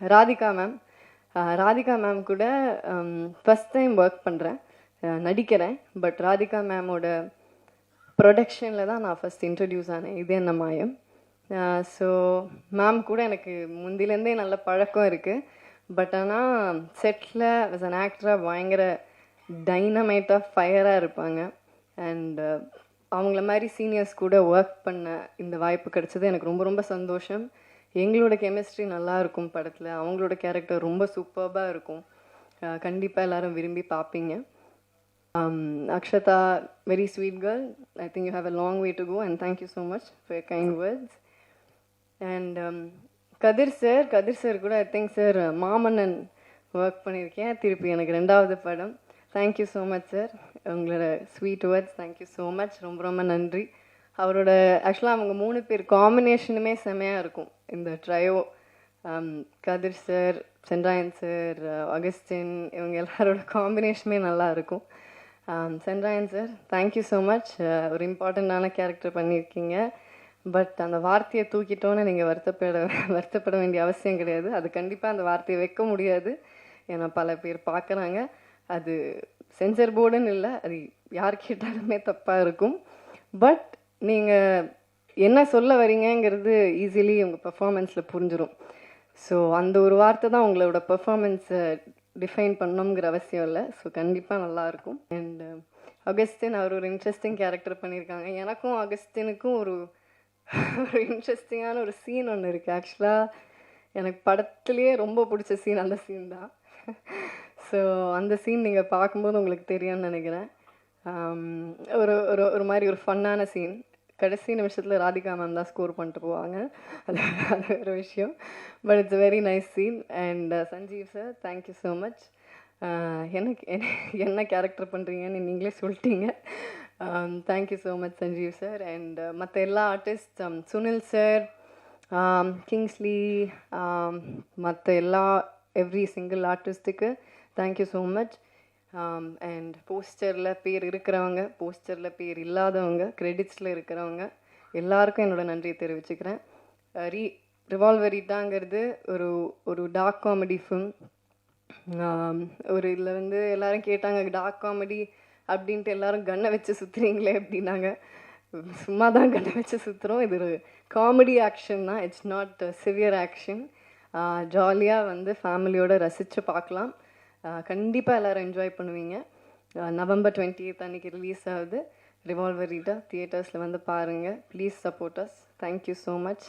Radhika ma'am Radhika ma'am கூட first time work பண்ணுறேன் நடிக்கிறேன். பட் ராதிகா மேமோட ப்ரொடக்ஷனில் தான் நான் ஃபஸ்ட் இன்ட்ரடியூஸ் ஆனேன். இது என்ன மாயம். ஸோ மேம் கூட எனக்கு முந்திலேருந்தே நல்ல பழக்கம் இருக்குது பட் ஆனால் செட்டில் ஆஸ் அன் ஆக்டராக பயங்கர டைனமைட்டாக ஃபயராக இருப்பாங்க. அண்ட் அவங்கள மாதிரி சீனியர்ஸ் கூட ஒர்க் பண்ண இந்த வாய்ப்பு கிடைச்சது எனக்கு ரொம்ப ரொம்ப சந்தோஷம். எங்களோட கெமிஸ்ட்ரி நல்லா இருக்கும் படத்தில். அவங்களோட கேரக்டர் ரொம்ப சூப்பர்பாக இருக்கும். கண்டிப்பாக எல்லாரும் விரும்பி பார்ப்பீங்க Akshata very sweet girl I think you have a long way to go and and thank you so much for your um, Kathir sir Kathir sir கூட I think sir Maamannan work பண்ணியிருக்கேன் திருப்பி எனக்கு ரெண்டாவது படம். Thank you so much sir உங்களோட sweet words thank you so much ரொம்ப ரொம்ப நன்றி. அவரோட ஆக்சுவலாக அவங்க மூணு பேர் காம்பினேஷனுமே செமையாக இருக்கும். இந்த trio um, Kathir sir Senrayan sir uh, Augustine இவங்க எல்லாரோட காம்பினேஷனுமே நல்லா இருக்கும். Senrayan sir thank you so much ஒரு இம்பார்ட்டண்ட்டான கேரக்டர் பண்ணியிருக்கீங்க. பட் அந்த வார்த்தையை தூக்கிட்டோன்னு நீங்கள் வருத்தப்பட வருத்தப்பட வேண்டிய அவசியம் கிடையாது. அது கண்டிப்பாக அந்த வார்த்தையை வைக்க முடியாது. ஏன்னா பல பேர் பார்க்குறாங்க. அது சென்சர் போர்டுன்னு இல்லை அது யார் கேட்டாலுமே தப்பாக இருக்கும். பட் நீங்கள் என்ன சொல்ல வரீங்கங்கிறது ஈஸிலி உங்கள் பெர்ஃபார்மன்ஸில் புரிஞ்சிடும் ஸோ அந்த ஒரு வார்த்தை தான் உங்களோட பெர்ஃபார்மன்ஸை டிஃபைன் பண்ணணுங்கிற அவசியம் இல்லை. ஸோ கண்டிப்பாக நல்லாயிருக்கும் அண்ட் அகஸ்டின் uh, அவர் ஒரு இன்ட்ரெஸ்டிங் கேரக்டர் பண்ணியிருக்காங்க. எனக்கும் அகஸ்டினுக்கும் ஒரு ஒரு இன்ட்ரெஸ்டிங்கான ஒரு சீன் ஒன்று இருக்குது ஆக்சுவலாக எனக்கு படத்துலேயே ரொம்ப பிடிச்ச சீன் அந்த சீன் தான். ஸோ அந்த சீன் நீங்கள் பார்க்கும்போது உங்களுக்கு தெரியும்னு நினைக்கிறேன். Um, ஒரு ஒரு ஒரு மாதிரி ஒரு ஃபன்னான சீன் கடைசி நிமிஷத்தில் ராதிகா மேம் தான் ஸ்கோர் பண்ணிட்டு போவாங்க. அது அது ஒரு விஷயம். But it's very nice scene and Sanjeev sir thank you so much எனக்கு என்ன கேரக்டர் பண்ணுறீங்கன்னு நீங்களே சொல்லிட்டீங்க. Thank you so much Sanjeev sir and மற்ற எல்லா ஆர்டிஸ்ட் சுனில் சார் கிங்ஸ்லி மற்ற எல்லா every single ஆர்டிஸ்ட்டுக்கு thank you so much Um, and போஸ்டரில் பேர் இருக்கிறவங்க போஸ்டரில் பேர் இல்லாதவங்க கிரெடிட்ஸில் இருக்கிறவங்க எல்லாருக்கும் என்னோடய நன்றியை தெரிவிச்சுக்கிறேன். ரீ ரிவால்வரிட்டாங்கிறது ஒரு ஒரு டார்க் காமெடி ஃபிலிம் ஒரு இதில் வந்து எல்லோரும் கேட்டாங்க டார்க் காமெடி அப்படின்ட்டு எல்லாரும் கண்ணை வச்சு சுற்றுறீங்களே அப்படின்னாங்க. சும்மா தான் கண்ணை வச்சு சுற்றுறோம் இது ஒரு காமெடி ஆக்ஷன் தான். இட்ஸ் நாட் சிவியர் ஆக்ஷன் ஜாலியாக வந்து ஃபேமிலியோடு ரசித்து பார்க்கலாம். கண்டிப்பாக எல்லோரும் என்ஜாய் பண்ணுவீங்க. நவம்பர் டுவெண்ட்டி எய்த் அன்றைக்கி ரிலீஸ் ஆகுது ரிவால்வர் ரீட்டா தியேட்டர்ஸில் வந்து பாருங்கள் please support us thank you so much